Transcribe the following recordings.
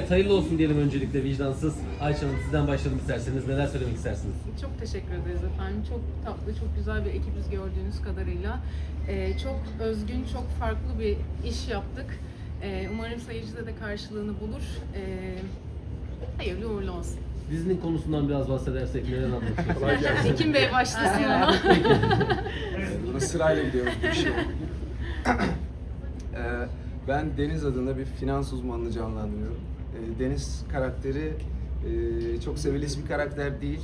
Evet, hayırlı olsun diyelim öncelikle vicdansız. Ayça Hanım sizden başlayalım isterseniz. Neler söylemek istersiniz? Çok teşekkür ederiz efendim. Çok tatlı, çok güzel bir ekibiz gördüğünüz kadarıyla. Ee, çok özgün, çok farklı bir iş yaptık. Ee, umarım seyircide de karşılığını bulur. Ee, hayırlı uğurlu olsun. Dizinin konusundan biraz bahsedersek neler anlatıyorsunuz? Ekim Bey başlasın ama. Buna sırayla gidiyoruz bir şey. Ee, ben Deniz adında bir finans uzmanını canlandırıyorum. Ee, Deniz karakteri e, çok sevilis bir karakter değil.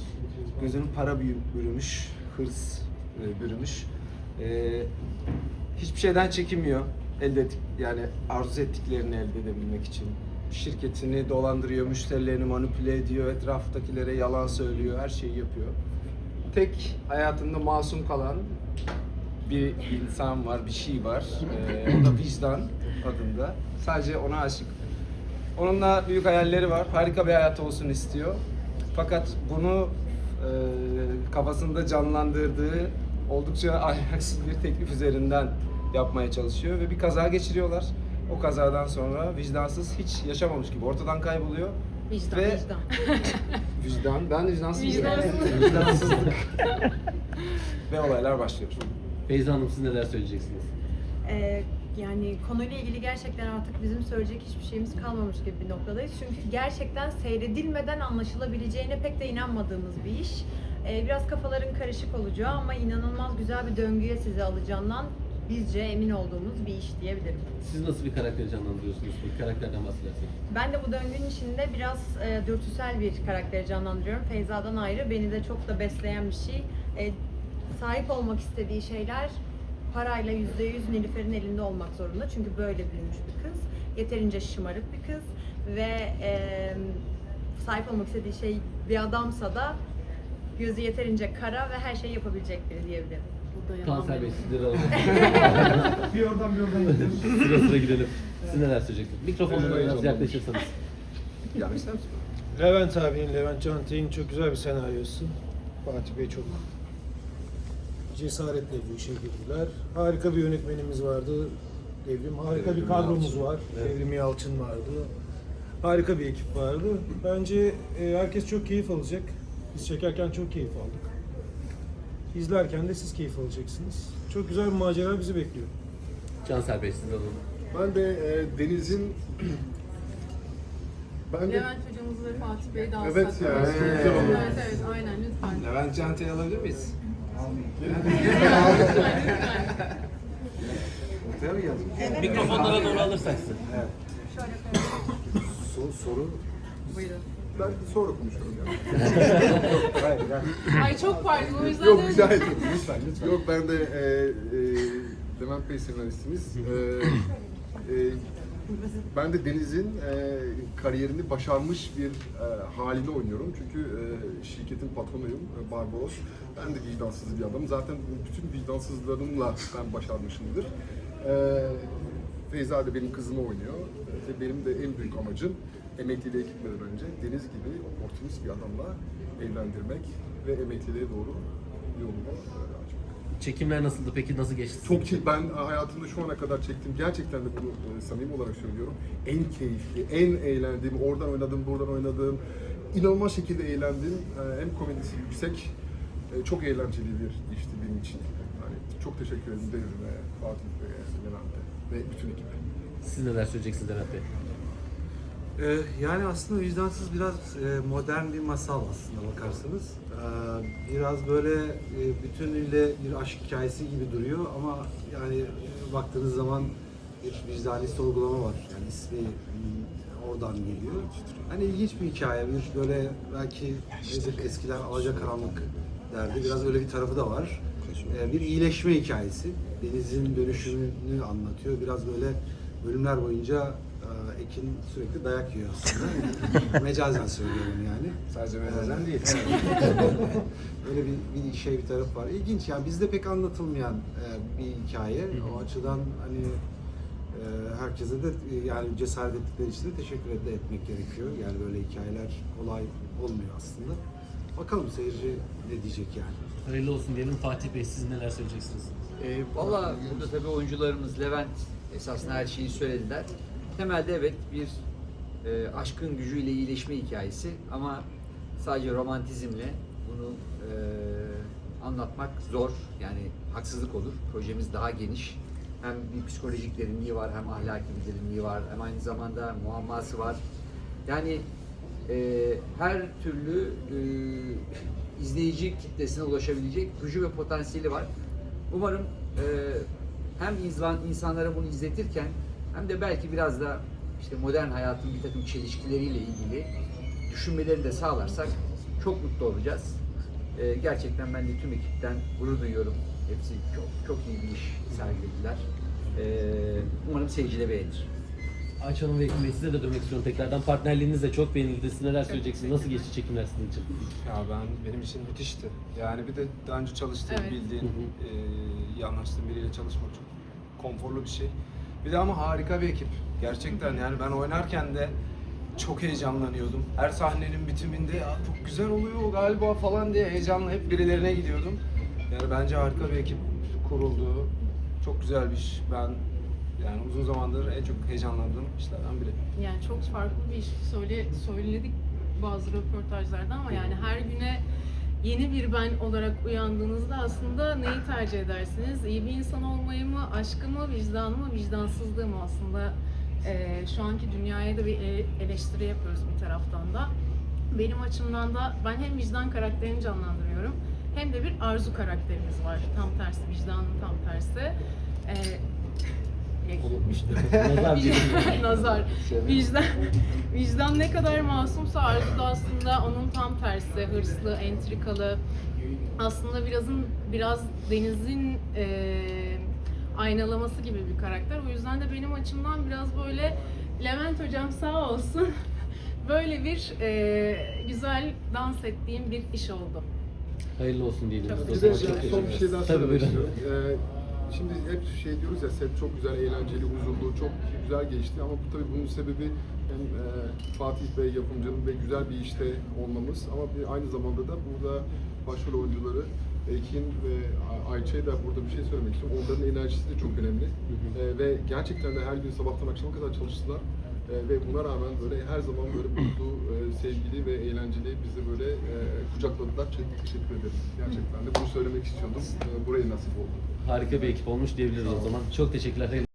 Gözünün para bürümüş, hırs e, bürümüş. Ee, hiçbir şeyden çekinmiyor. Elde et, yani arzu ettiklerini elde edebilmek için. Şirketini dolandırıyor, müşterilerini manipüle ediyor, etraftakilere yalan söylüyor, her şeyi yapıyor. Tek hayatında masum kalan bir insan var, bir şey var. Ee, o da vicdan adında. Sadece ona aşık. Onunla büyük hayalleri var. Harika bir hayat olsun istiyor. Fakat bunu e, kafasında canlandırdığı oldukça ahlaksız bir teklif üzerinden yapmaya çalışıyor ve bir kaza geçiriyorlar. O kazadan sonra vicdansız hiç yaşamamış gibi ortadan kayboluyor. Vicdan, Ve- vicdan. Vicdan, ben de vicdansız Vicdansız. Vicdansızlık. ve olaylar başlıyor. Feyza Hanım siz neler söyleyeceksiniz? Ee, yani konuyla ilgili gerçekten artık bizim söyleyecek hiçbir şeyimiz kalmamış gibi bir noktadayız. Çünkü gerçekten seyredilmeden anlaşılabileceğine pek de inanmadığımız bir iş. Ee, biraz kafaların karışık olacağı ama inanılmaz güzel bir döngüye sizi alacağından bizce emin olduğumuz bir iş diyebilirim. Siz nasıl bir karakteri canlandırıyorsunuz peki? Karakterden bahsedersek. Ben de bu döngünün içinde biraz e, dürtüsel bir karakteri canlandırıyorum. Feyza'dan ayrı beni de çok da besleyen bir şey. E, sahip olmak istediği şeyler parayla yüzde yüz Nilüfer'in elinde olmak zorunda. Çünkü böyle büyümüş bir kız. Yeterince şımarık bir kız. Ve e, sahip olmak istediği şey bir adamsa da gözü yeterince kara ve her şeyi yapabilecek biri diyebilirim. Kanser Bey benim. sizleri alalım. Bir oradan bir oradan gidelim. sıra sıra gidelim. Siz neler söyleyeceksiniz? Mikrofonuna biraz yaklaşırsanız. Misin? Levent abinin, Levent Cantek'in çok güzel bir senaryosu. Fatih Bey çok cesaretle bu işe girdiler. Harika bir yönetmenimiz vardı. Devrim. Harika bir Devrim kadromuz Yalçın. var. Evet. Devrim Yalçın vardı. Harika bir ekip vardı. Bence e, herkes çok keyif alacak. Biz çekerken çok keyif aldık. İzlerken de siz keyif alacaksınız. Çok güzel bir macera bizi bekliyor. Canser Bey siz alalım. Ben de e, Deniz'in ben de Levent hocamız ve Fatih Bey de alsak. Evet ya, güzel evet, evet, aynen lütfen. Levent Cante'yi alabilir miyiz? Ortaya mı geldin? Mikrofonlara doğru alırsak sizi. soru, soru Buyurun. ben sonra konuşuyorum yani. Hayır. Ay çok pardon o yüzden Yok rica ederim lütfen lütfen. Yok ben de e, e, Levent Bey senaristimiz. E, e, ben de Deniz'in e, kariyerini başarmış bir e, halini oynuyorum. Çünkü e, şirketin patronuyum e, Barbaros. Ben de vicdansız bir adamım. Zaten bütün vicdansızlarımla ben başarmışımdır. E, Feyza da benim kızımı oynuyor. Ve benim de en büyük amacım emekliliğe gitmeden önce Deniz gibi oportunist bir adamla evlendirmek ve emekliliğe doğru yolunu e. Çekimler nasıldı peki? Nasıl geçti? Çok ki ben hayatımda şu ana kadar çektiğim gerçekten de bunu e, samimi olarak söylüyorum. En keyifli, en eğlendiğim, oradan oynadım, buradan oynadım. inanılmaz şekilde eğlendim. E, Hem komedisi yüksek, e, çok eğlenceli bir işti benim için. Yani çok teşekkür ederim Devrim'e, Fatih Bey'e, Levent'e ve bütün ekibe. Siz neler söyleyeceksiniz Levent Bey? Ee, yani aslında vicdansız biraz e, modern bir masal aslında bakarsanız. Ee, biraz böyle e, bütünüyle bir aşk hikayesi gibi duruyor ama yani e, baktığınız zaman bir vicdani sorgulama var. Yani ismi mm, oradan geliyor. Hani ilginç bir hikaye. Bir böyle belki nedir eskiler alacakaranlık derdi. Biraz öyle bir tarafı da var. Ee, bir iyileşme hikayesi. Deniz'in dönüşümünü anlatıyor. Biraz böyle bölümler boyunca Ekin sürekli dayak yiyor aslında. Mecazen söylüyorum yani. Sadece mezazen değil. Öyle bir, bir şey bir taraf var. İlginç yani bizde pek anlatılmayan e, bir hikaye. O açıdan hani e, herkese de e, yani cesaret ettikleri için de teşekkür et- etmek gerekiyor. Yani böyle hikayeler kolay olmuyor aslında. Bakalım seyirci ne diyecek yani. Hayırlı olsun diyelim. Fatih Bey siz neler söyleyeceksiniz? E, Valla burada tabii oyuncularımız Levent esasında her şeyi söylediler. Temelde evet bir e, aşkın gücüyle iyileşme hikayesi ama sadece romantizmle bunu e, anlatmak zor. Yani haksızlık olur. Projemiz daha geniş. Hem bir psikolojik derinliği var, hem ahlaki bir derinliği var, hem aynı zamanda muamması var. Yani e, her türlü e, izleyici kitlesine ulaşabilecek gücü ve potansiyeli var. Umarım e, hem insanlara bunu izletirken hem de belki biraz da işte modern hayatın bir takım çelişkileriyle ilgili düşünmeleri de sağlarsak çok mutlu olacağız. E, gerçekten ben de tüm ekipten gurur duyuyorum. Hepsi çok çok iyi bir iş sergilediler. E, umarım seyirci de beğenir. Ayça Hanım ve Ekim Bey size de dönmek istiyorum tekrardan. Partnerliğiniz de çok beğenildi. Siz neler söyleyeceksiniz? Nasıl geçti çekimler sizin için? Ya ben benim için müthişti. Yani bir de daha önce çalıştığım, Evet. hı. e, iyi anlaştığım biriyle çalışmak çok konforlu bir şey. Bir de ama harika bir ekip. Gerçekten yani ben oynarken de çok heyecanlanıyordum. Her sahnenin bitiminde ya çok güzel oluyor galiba falan diye heyecanla hep birilerine gidiyordum. Yani bence harika bir ekip kuruldu. Çok güzel bir iş. Ben yani uzun zamandır en çok heyecanlandığım işlerden biri. Yani çok farklı bir iş söyle, söyledik bazı röportajlarda ama yani her güne yeni bir ben olarak uyandığınızda aslında neyi tercih edersiniz? İyi bir insan olmayı mı, aşkı mı, vicdanı mı, vicdansızlığı mı aslında? Ee, şu anki dünyaya da bir ele- eleştiri yapıyoruz bir taraftan da. Benim açımdan da ben hem vicdan karakterini canlandırıyorum hem de bir arzu karakterimiz var. Tam tersi, vicdanın tam tersi. Ee, Nazar Nazar. Vicdan, vicdan ne kadar masumsa Arzu da aslında onun tam tersi. Hırslı, entrikalı. Aslında birazın biraz Deniz'in eee, aynalaması gibi bir karakter. O yüzden de benim açımdan biraz böyle Levent hocam sağ olsun böyle bir eee, güzel dans ettiğim bir iş oldu. Hayırlı olsun diyelim. Çok Çok son bir teşekkür şey daha Tabii söylemek istiyorum. Şimdi hep şey diyoruz ya set çok güzel, eğlenceli, huzurlu, çok güzel geçti ama bu tabii bunun sebebi hem e, Fatih Bey yapımcının ve güzel bir işte olmamız ama bir aynı zamanda da burada başrol oyuncuları Ekin ve Ay- Ayça'ya da burada bir şey söylemek istiyorum. Onların enerjisi de çok önemli. Ee, ve gerçekten de her gün sabahtan akşama kadar çalıştılar. Ee, ve buna rağmen böyle her zaman böyle mutlu, e, sevgili ve eğlenceli bizi böyle e, kucakladılar. Çok teşekkür ederim. Gerçekten de bunu söylemek istiyordum. Ee, buraya nasip oldu. Harika bir ekip olmuş diyebiliriz o zaman. Çok teşekkürler. Hayırlı